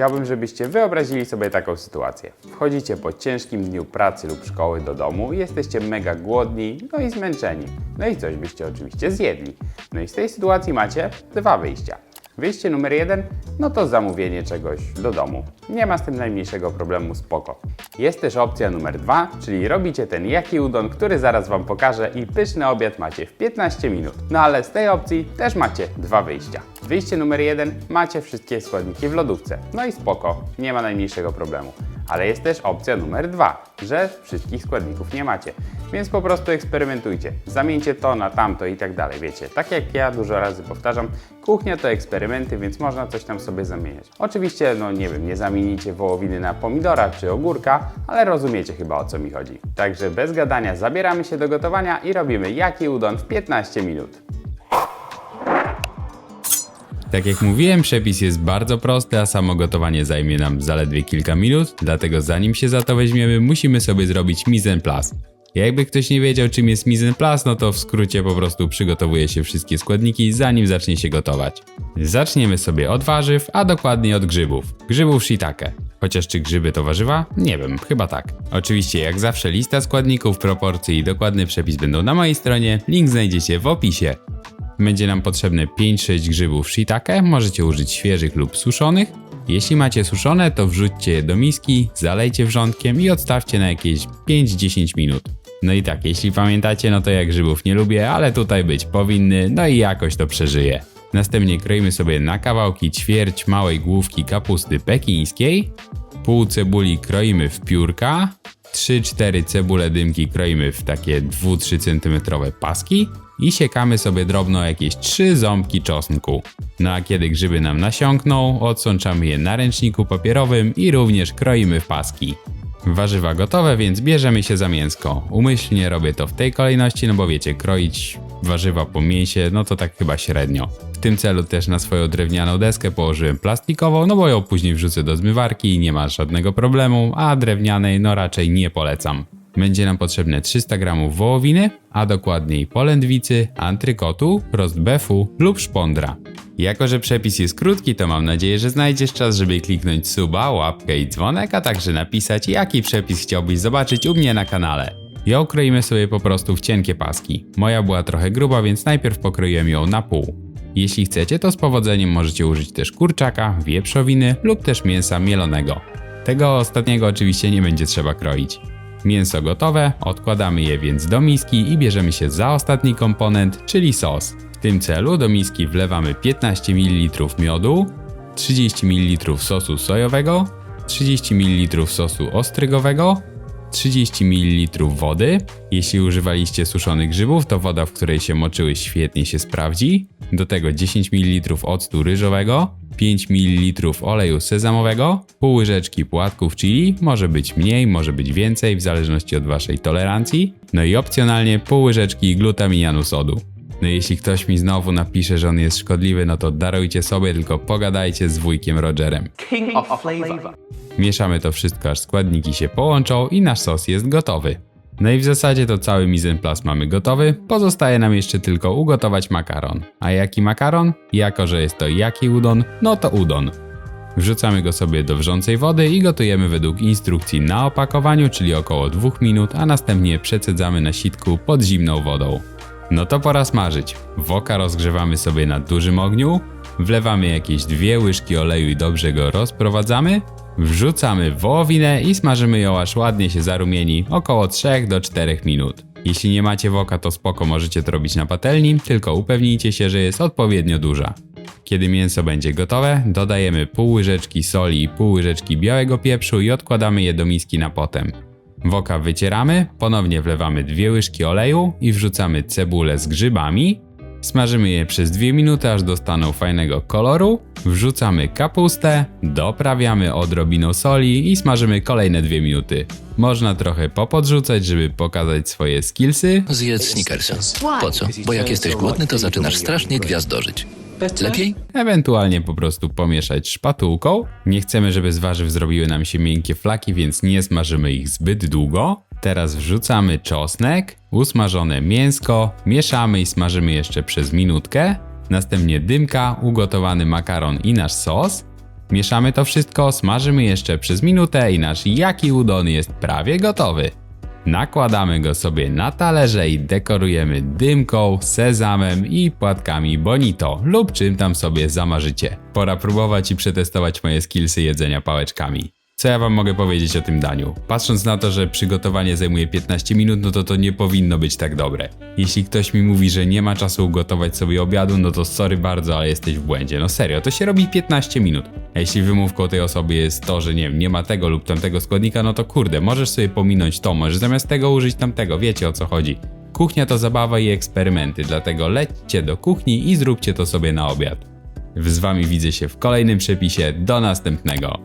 chciałbym, żebyście wyobrazili sobie taką sytuację. Wchodzicie po ciężkim dniu pracy lub szkoły do domu, jesteście mega głodni, no i zmęczeni. No i coś byście oczywiście zjedli. No i z tej sytuacji macie dwa wyjścia. Wyjście numer jeden, no to zamówienie czegoś do domu. Nie ma z tym najmniejszego problemu, spoko. Jest też opcja numer dwa, czyli robicie ten jaki udon, który zaraz Wam pokażę i pyszny obiad macie w 15 minut. No ale z tej opcji też macie dwa wyjścia. Wyjście numer jeden, macie wszystkie składniki w lodówce. No i spoko, nie ma najmniejszego problemu. Ale jest też opcja numer dwa, że wszystkich składników nie macie. Więc po prostu eksperymentujcie. Zamieńcie to na tamto i tak dalej. Wiecie, tak jak ja dużo razy powtarzam, kuchnia to eksperymenty, więc można coś tam sobie zamieniać. Oczywiście, no nie wiem, nie zamienicie wołowiny na pomidora czy ogórka, ale rozumiecie chyba o co mi chodzi. Także bez gadania zabieramy się do gotowania i robimy jaki udon w 15 minut. Tak jak mówiłem, przepis jest bardzo prosty, a samo gotowanie zajmie nam zaledwie kilka minut, dlatego zanim się za to weźmiemy, musimy sobie zrobić mise en place. Jakby ktoś nie wiedział czym jest mise en place, no to w skrócie po prostu przygotowuje się wszystkie składniki zanim zacznie się gotować. Zaczniemy sobie od warzyw, a dokładnie od grzybów. Grzybów shiitake. Chociaż czy grzyby to warzywa? Nie wiem, chyba tak. Oczywiście jak zawsze lista składników, proporcji i dokładny przepis będą na mojej stronie, link znajdziecie w opisie. Będzie nam potrzebne 5-6 grzybów shiitake, możecie użyć świeżych lub suszonych. Jeśli macie suszone, to wrzućcie je do miski, zalejcie wrzątkiem i odstawcie na jakieś 5-10 minut. No i tak, jeśli pamiętacie, no to ja grzybów nie lubię, ale tutaj być powinny, no i jakoś to przeżyję. Następnie kroimy sobie na kawałki ćwierć małej główki kapusty pekińskiej, pół cebuli kroimy w piórka, 3-4 cebule dymki kroimy w takie 2-3 cm paski i siekamy sobie drobno jakieś 3 ząbki czosnku. No a kiedy grzyby nam nasiąkną, odsączamy je na ręczniku papierowym i również kroimy w paski. Warzywa gotowe, więc bierzemy się za mięsko. Umyślnie robię to w tej kolejności, no bo wiecie, kroić warzywa po mięsie, no to tak chyba średnio. W tym celu też na swoją drewnianą deskę położyłem plastikową, no bo ją później wrzucę do zmywarki i nie ma żadnego problemu, a drewnianej no raczej nie polecam. Będzie nam potrzebne 300 g wołowiny, a dokładniej polędwicy, antrykotu, rostbefu lub szpondra. Jako, że przepis jest krótki, to mam nadzieję, że znajdziesz czas, żeby kliknąć suba, łapkę i dzwonek, a także napisać, jaki przepis chciałbyś zobaczyć u mnie na kanale. Ją kroimy sobie po prostu w cienkie paski. Moja była trochę gruba, więc najpierw pokroiłem ją na pół. Jeśli chcecie, to z powodzeniem możecie użyć też kurczaka, wieprzowiny lub też mięsa mielonego. Tego ostatniego oczywiście nie będzie trzeba kroić. Mięso gotowe, odkładamy je więc do miski i bierzemy się za ostatni komponent, czyli sos. W tym celu do miski wlewamy 15 ml miodu, 30 ml sosu sojowego, 30 ml sosu ostrygowego, 30 ml wody. Jeśli używaliście suszonych grzybów, to woda, w której się moczyły świetnie się sprawdzi. Do tego 10 ml octu ryżowego, 5 ml oleju sezamowego, pół łyżeczki płatków chili, może być mniej, może być więcej, w zależności od waszej tolerancji. No i opcjonalnie pół łyżeczki glutaminianu sodu. No jeśli ktoś mi znowu napisze, że on jest szkodliwy, no to darujcie sobie, tylko pogadajcie z wujkiem Rogerem. King of flavor. Mieszamy to wszystko, aż składniki się połączą i nasz sos jest gotowy. No i w zasadzie to cały mise en place mamy gotowy, pozostaje nam jeszcze tylko ugotować makaron. A jaki makaron? Jako, że jest to jaki udon, no to udon. Wrzucamy go sobie do wrzącej wody i gotujemy według instrukcji na opakowaniu, czyli około 2 minut, a następnie przecedzamy na sitku pod zimną wodą. No to pora smażyć. Woka rozgrzewamy sobie na dużym ogniu, wlewamy jakieś dwie łyżki oleju i dobrze go rozprowadzamy, wrzucamy wołowinę i smażymy ją aż ładnie się zarumieni około 3 do 4 minut. Jeśli nie macie woka to spoko możecie to robić na patelni, tylko upewnijcie się, że jest odpowiednio duża. Kiedy mięso będzie gotowe, dodajemy pół łyżeczki soli i pół łyżeczki białego pieprzu i odkładamy je do miski na potem. Woka wycieramy, ponownie wlewamy dwie łyżki oleju i wrzucamy cebulę z grzybami. Smażymy je przez 2 minuty, aż dostaną fajnego koloru. Wrzucamy kapustę, doprawiamy odrobiną soli i smażymy kolejne 2 minuty. Można trochę popodrzucać, żeby pokazać swoje skillsy. Zjedz Snickersa. Po co? Bo jak jesteś głodny, to zaczynasz strasznie gwiazdożyć. Lepiej? Ewentualnie po prostu pomieszać szpatułką. Nie chcemy, żeby z warzyw zrobiły nam się miękkie flaki, więc nie smażymy ich zbyt długo. Teraz wrzucamy czosnek, usmażone mięsko, mieszamy i smażymy jeszcze przez minutkę. Następnie dymka, ugotowany makaron i nasz sos. Mieszamy to wszystko, smażymy jeszcze przez minutę i nasz jaki udon jest prawie gotowy. Nakładamy go sobie na talerze i dekorujemy dymką, sezamem i płatkami bonito lub czym tam sobie zamarzycie. Pora próbować i przetestować moje skillsy jedzenia pałeczkami. Co ja wam mogę powiedzieć o tym daniu? Patrząc na to, że przygotowanie zajmuje 15 minut, no to to nie powinno być tak dobre. Jeśli ktoś mi mówi, że nie ma czasu ugotować sobie obiadu, no to sorry bardzo, ale jesteś w błędzie. No serio, to się robi 15 minut. A jeśli wymówką tej osoby jest to, że nie nie ma tego lub tamtego składnika, no to kurde, możesz sobie pominąć to, możesz zamiast tego użyć tamtego, wiecie o co chodzi. Kuchnia to zabawa i eksperymenty, dlatego lećcie do kuchni i zróbcie to sobie na obiad. Z wami widzę się w kolejnym przepisie, do następnego.